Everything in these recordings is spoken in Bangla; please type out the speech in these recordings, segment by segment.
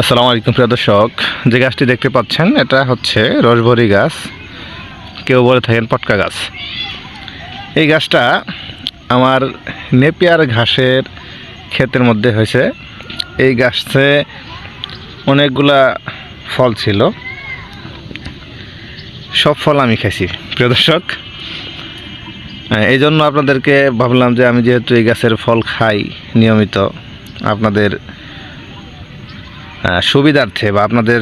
আসসালামু আলাইকুম, প্রিয় দর্শক। যে গাছটি দেখতে পাচ্ছেন, এটা হচ্ছে রসভরি গাছ। কেউ বলে থাকেন পটকা গাছ। এই গাছটা আমার নেপিয়ার ঘাসের ক্ষেতের মধ্যে হয়েছে। এই গাছে অনেকগুলা ফল ছিল। সব ফল আমি খাইছি, প্রিয় দর্শক। এই জন্য আপনাদেরকে ভাবলাম যে আমি যেহেতু এই গাছের ফল খাই নিয়মিত, আপনাদের সুবিধার্থে বা আপনাদের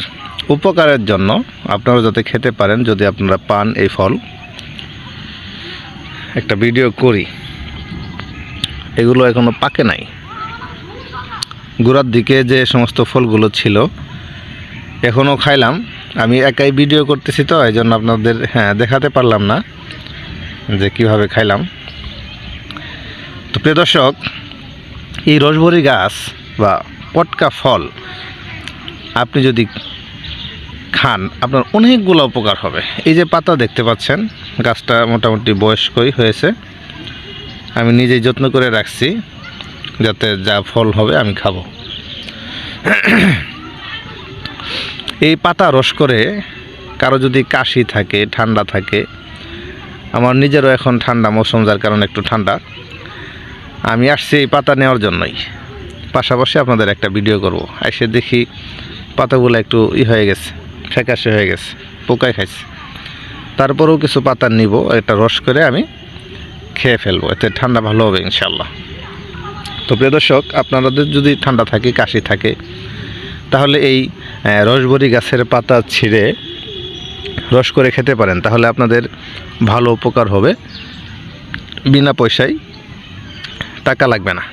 উপকারের জন্য আপনারা যাতে খেতে পারেন যদি আপনারা পান এই ফল। একটা ভিডিও করি। এগুলো এখনও পাকে নাই। গোড়ার দিকে যে সমস্ত ফলগুলো ছিল এখনও খাইলাম। আমি একাই ভিডিও করতেছি তো এই জন্য আপনাদের হ্যাঁ দেখাতে পারলাম না যে কীভাবে খাইলাম। তো প্রিয় দর্শক, এই রসভরি গাছ বা পটকা ফল আপনি যদি খান, আপনার অনেকগুলো উপকার হবে। এই যে পাতা দেখতে পাচ্ছেন, গাছটা মোটামুটি বয়স্কই হয়েছে। আমি নিজেই যত্ন করে রাখছি, যাতে যা ফল হবে আমি খাব। এই পাতা রস করে কারও যদি কাশি থাকে, ঠান্ডা থাকে, আমার নিজেরও এখন ঠান্ডা মৌসুম, যার কারণে একটু ঠান্ডা। আমি আসছি এই পাতা নেওয়ার জন্যই। পাশাপাশি আপনাদের একটা ভিডিও করব। এসে দেখি পাতাগুলো একটু ই হয়ে গেছে, ফ্যাকাশে হয়ে গেছে, পোকায় খাইছে। তারপরেও কিছু পাতা নিব এটা রস করে আমি খেয়ে ফেলব, এতে ঠান্ডা ভালো হবে ইনশাল্লাহ তো প্রিয় দর্শক, আপনাদের যদি ঠান্ডা থাকে, কাশি থাকে, তাহলে এই রসবরি গাছের পাতা ছিঁড়ে রস করে খেতে পারেন, তাহলে আপনাদের ভালো উপকার হবে। বিনা পয়সায় টাকা লাগবে না।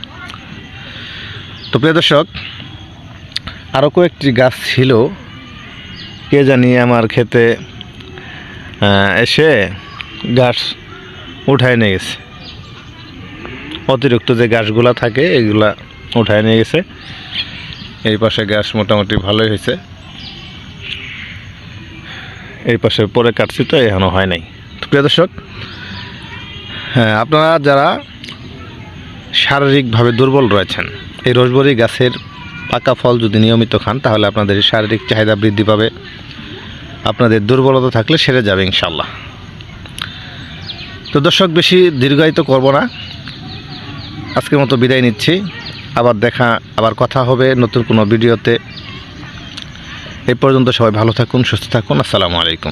তো প্রিয় দর্শক আরও কয়েকটি গাছ ছিল। কে জানি আমার খেতে এসে গাছ উঠায় নিয়ে গেছে। অতিরিক্ত যে গাছগুলা থাকে, এগুলা উঠায় নিয়ে গেছে। এই পাশে গাছ মোটামুটি ভালোই হয়েছে। এই পাশে পরে কাটছি, তো এখনও হয় নাই। প্রিয় দর্শক হ্যাঁ আপনারা যারা শারীরিকভাবে দুর্বল রয়েছেন, এই রসবরি গাছের পাকা ফল যদি নিয়মিত খান, তাহলে আপনাদের শারীরিক চাহিদা বৃদ্ধি পাবে। আপনাদের দুর্বলতা থাকলে সেরে যাবে ইনশাল্লাহ তো দর্শক, বেশি দীর্ঘায়িত করব না। আজকের মতো বিদায় নিচ্ছি। আবার দেখা, আবার কথা হবে নতুন কোনো ভিডিওতে। এই পর্যন্ত সবাই ভালো থাকুন, সুস্থ থাকুন। আসসালামু আলাইকুম।